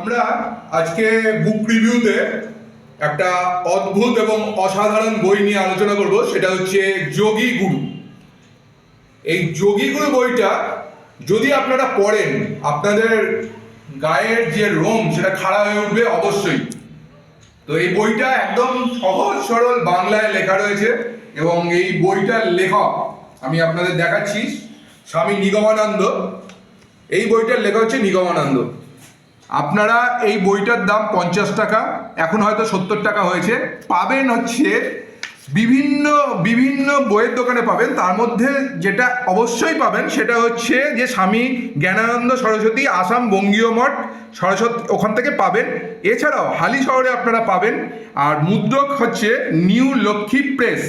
আমরা আজকে বুক রিভিউতে একটা অদ্ভুত এবং অসাধারণ বই নিয়ে আলোচনা করব, সেটা হচ্ছে যোগী গুরু। এই যোগী গুরু বইটা যদি আপনারা পড়েন, আপনাদের গায়ের যে রোম, সেটা খাড়া হয়ে উঠবে অবশ্যই। তো এই বইটা একদম সহজ সরল বাংলায় লেখা রয়েছে এবং এই বইটার লেখক আমি আপনাদের দেখাচ্ছি, স্বামী নিগমানন্দ। এই বইটার লেখা হচ্ছে নিগমানন্দ। আপনারা এই বইটার দাম পঞ্চাশ টাকা, এখন হয়তো সত্তর টাকা হয়েছে। পাবেন হচ্ছে বিভিন্ন বিভিন্ন বইয়ের দোকানে পাবেন। তার মধ্যে যেটা অবশ্যই পাবেন সেটা হচ্ছে যে স্বামী জ্ঞানানন্দ সরস্বতী আসাম বঙ্গীয় মঠ, সরস্বতী, ওখান থেকে পাবেন। এছাড়াও হালি শহরে আপনারা পাবেন। আর মুদ্রক হচ্ছে নিউ লক্ষ্মী প্রেস।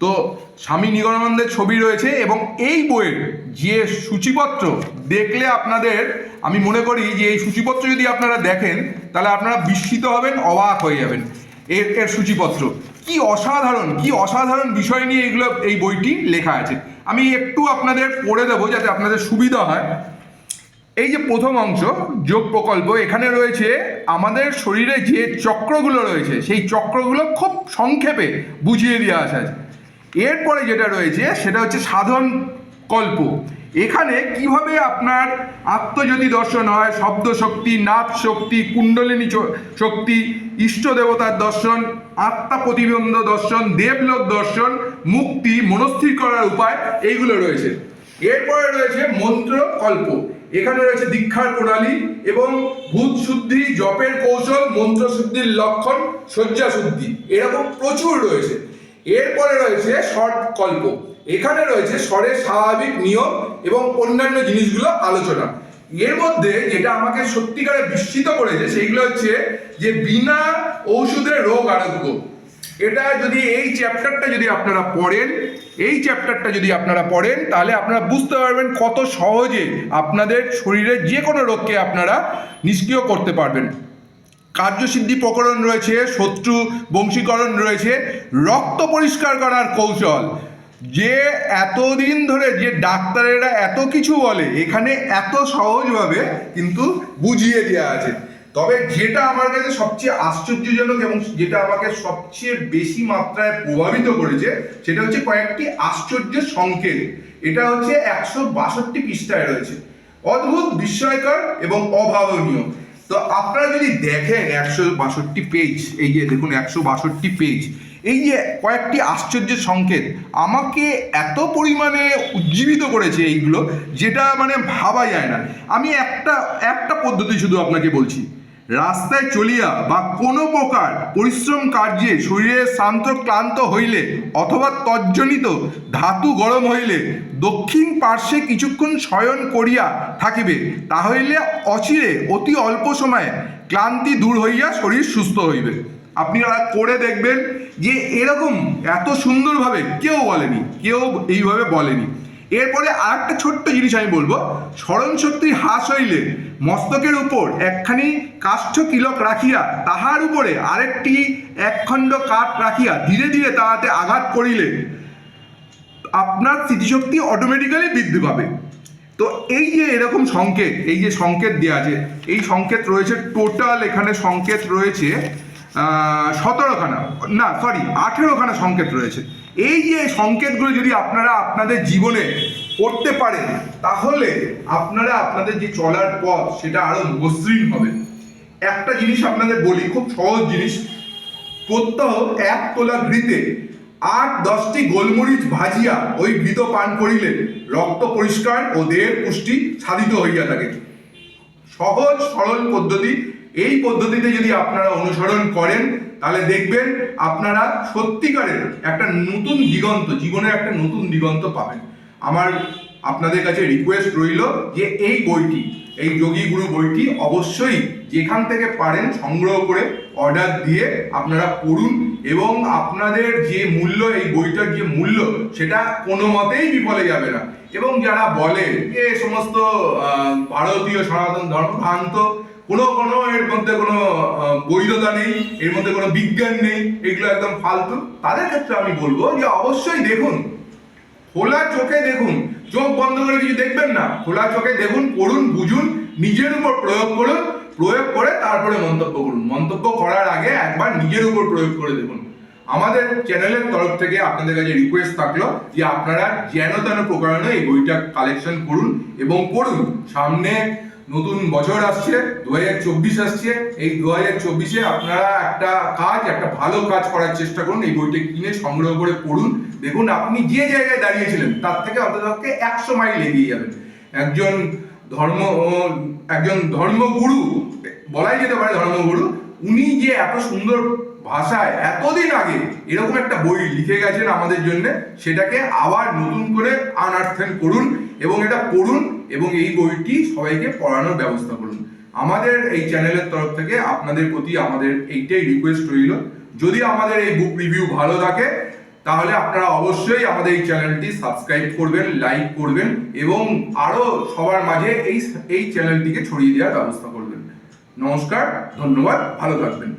তো স্বামী নিগমানন্দের ছবি রয়েছে এবং এই বইয়ের যে সূচিপত্র দেখলে আপনাদের, আমি মনে করি যে এই সূচিপত্র যদি আপনারা দেখেন, তাহলে আপনারা বিস্মিত হবেন, অবাক হয়ে যাবেন। এর এর সূচিপত্র। কি অসাধারণ কি অসাধারণ বিষয় নিয়ে এগুলো, এই বইটি লেখা আছে। আমি একটু আপনাদের পড়ে দেবো যাতে আপনাদের সুবিধা হয়। এই যে প্রথম অংশ, যোগ প্রকল্প, এখানে রয়েছে আমাদের শরীরে যে চক্রগুলো রয়েছে, সেই চক্রগুলো খুব সংক্ষেপে বুঝিয়ে দেওয়া আছে। এরপরে যেটা রয়েছে, সেটা হচ্ছে সাধন কল্প এখানে কীভাবে আপনার আত্মজ্যোতি দর্শন হয় শব্দ শক্তি নাচ শক্তি কুণ্ডলিনী শক্তি, ইষ্ট দেবতার দর্শন, আত্মা প্রতিবন্ধ দর্শন, দেবলোক দর্শন, মুক্তি, মনস্থির করার উপায় এইগুলো রয়েছে। এরপরে রয়েছে মন্ত্র, কল্প। এখানে রয়েছে দীক্ষার প্রণালী এবং ভূত শুদ্ধি, জপের কৌশল, মন্ত্র শুদ্ধির লক্ষণ, শয্যা শুদ্ধি। এরকম প্রচুর রয়েছে। এরপরে রয়েছে শর্ট কল্প এখানে রয়েছে স্বরের স্বাভাবিক নিয়ম এবং অন্যান্য জিনিসগুলো আলোচনা। এর মধ্যে যেটা আমাকে সত্যিকারে বিস্মিত করেছে, সেইগুলো হচ্ছে যে বিনা ঔষধে রোগ আরোগ্য। এটা যদি এই চ্যাপ্টারটা যদি আপনারা পড়েন, এই চ্যাপ্টারটা যদি আপনারা পড়েন, তাহলে আপনারা বুঝতে পারবেন কত সহজে আপনাদের শরীরের যে কোনো রোগকে আপনারা নিষ্ক্রিয় করতে পারবেন। কার্যসিদ্ধি প্রকরণ রয়েছে, শত্রু বংশীকরণ রয়েছে, রক্ত পরিষ্কার করার কৌশল যে এতদিন ধরে যে ডাক্তারেরা এত কিছু বলে, এখানে এত সহজভাবে কিন্তু বুঝিয়ে দেওয়া আছে। তবে যেটা আমার কাছে সবচেয়ে আশ্চর্যজনক এবং যেটা আমাকে সবচেয়ে বেশি মাত্রায় প্রভাবিত করেছে, সেটা হচ্ছে কয়েকটি আশ্চর্য সংকেত। এটা হচ্ছে একশো বাষট্টি পৃষ্ঠায় রয়েছে। অদ্ভুত, বিস্ময়কর এবং অভাবনীয়। তো আপনারা যদি দেখেন একশো বাষট্টি পেজ এই যে দেখুন একশো বাষট্টি পেজ এই যে কয়েকটি আশ্চর্য সংকেত আমাকে এত পরিমাণে উজ্জীবিত করেছে এইগুলো, যেটা মানে ভাবা যায় না। আমি একটা একটা পদ্ধতি শুধু আপনাকে বলছি। রাস্তায় চলিয়া বা কোনো প্রকার পরিশ্রম কার্যে শরীরে শান্ত ক্লান্ত হইলে অথবা তজ্জনিত ধাতু গরম হইলে দক্ষিণ পার্শ্বে কিছুক্ষণ শয়ন করিয়া থাকিবে তাহলে অচিরে অতি অল্প সময়ে ক্লান্তি দূর হইয়া শরীর সুস্থ হইবে। আপনারা করে দেখবেন যে এরকম এত সুন্দরভাবে কেউ বলেনি, কেউ এইভাবে বলেনি। এরপরে আর একটা ছোট্ট জিনিস আমি বলব স্মরণ শক্তি হ্রাস হইলে মস্তকের উপর একখানি কাষ্ঠ কিলক রাখিয়া তাহার উপরে আরেকটি একখণ্ড কাঠ রাখিয়া ধীরে ধীরে তাহাতে আঘাত করিলে আপনার স্মৃতিশক্তি অটোমেটিক্যালি বৃদ্ধি পাবে। তো এই যে এরকম সংকেত, এই যে সংকেত দেওয়া আছে, এই সংকেত রয়েছে টোটাল এখানে সংকেত রয়েছে সতেরোখানা, না সরি আঠেরোখানা সংকেত রয়েছে। এই যে সংকেতগুলো যদি আপনারা আপনাদের জীবনে করতে পারেন, তাহলে আপনারা আপনাদের যে চলার পথ, সেটা আরও মসৃণ হবে। একটা জিনিস আপনাদের বলি, খুব সহজ জিনিস। প্রত্যহ এক তোলা ঘৃতে আট, দশটি গোলমরিচ ভাজিয়া ওই ঘৃত পান করিলে রক্ত পরিষ্কার ও দেহের পুষ্টি সাধিত হইয়া থাকে। সহজ, সরল পদ্ধতি এই পদ্ধতিতে যদি আপনারা অনুসরণ করেন, তাহলে দেখবেন আপনারা সত্যিকারের একটা নতুন দিগন্ত, জীবনের একটা নতুন দিগন্ত পাবেন। আমার আপনাদের কাছে রিকোয়েস্ট রইল যে এই বইটি, এই যোগী গুরু বইটি অবশ্যই যেখান থেকে পারেন সংগ্রহ করে অর্ডার দিয়ে আপনারা পড়ুন এবং আপনাদের যে মূল্য, এই বইটার যে মূল্য, সেটা কোনো মতেই বিফলে যাবে না। এবং যারা বলে যে সমস্ত ভারতীয় সনাতন ধর্ম ভ্রান্ত কোনো কোনো এর মধ্যে কোনো বৈধতা নেই, এর মধ্যে কোনো বিজ্ঞান নেই, এগুলো একদম ফালতু। তাদের ক্ষেত্রে আমি বলব যে অবশ্যই দেখুন, খোলা চোখে দেখুন, চোখ বন্ধ করে কিছু দেখবেন না, খোলা চোখে দেখুন, পড়ুন, বুঝুন, নিজের উপর প্রয়োগ করুন, প্রয়োগ করে তারপরে মন্তব্য করুন। মন্তব্য করার আগে একবার নিজের উপর প্রয়োগ করে দেখুন। আমাদের চ্যানেলের তরফ থেকে আপনাদের কাছে রিকোয়েস্ট থাকল যে আপনারা যেন তেন প্রকারণে এই বইটা কালেকশন করুন এবং পড়ুন। সামনে নতুন বছর আসছে দু হাজার চব্বিশ আসছে। এই দু চব্বিশে আপনারা একটা কাজ, একটা ভালো কাজ করার চেষ্টা করুন। এই বইটা কিনে সংগ্রহ করে পড়ুন। দেখুন, আপনি যে জায়গায় দাঁড়িয়েছিলেন, তার থেকে অন্তত একশো মাইল এগিয়ে যাবেন। একজন ধর্ম একজন ধর্মগুরু, বলাই যেতে পারে ধর্মগুরু, উনি যে এত সুন্দর ভাষায় এতদিন আগে এরকম একটা বই লিখে গেছেন আমাদের জন্য, সেটাকে আবার নতুন করে আনার্থেন করুন এবং এটা পড়ুন এবং এই বইটি সবাইকে পড়ানোর ব্যবস্থা করুন। আমাদের এই চ্যানেলের তরফ থেকে আপনাদের প্রতি আমাদের এইটাই রিকোয়েস্ট রইল। যদি আমাদের এই বুক রিভিউ ভালো থাকে, তাহলে আপনারা অবশ্যই আমাদের এই চ্যানেলটি সাবস্ক্রাইব করবেন লাইক করবেন এবং আরও সবার মাঝে এই এই চ্যানেলটিকে ছড়িয়ে দেওয়ার ব্যবস্থা করবেন। নমস্কার, ধন্যবাদ, ভালো থাকবেন।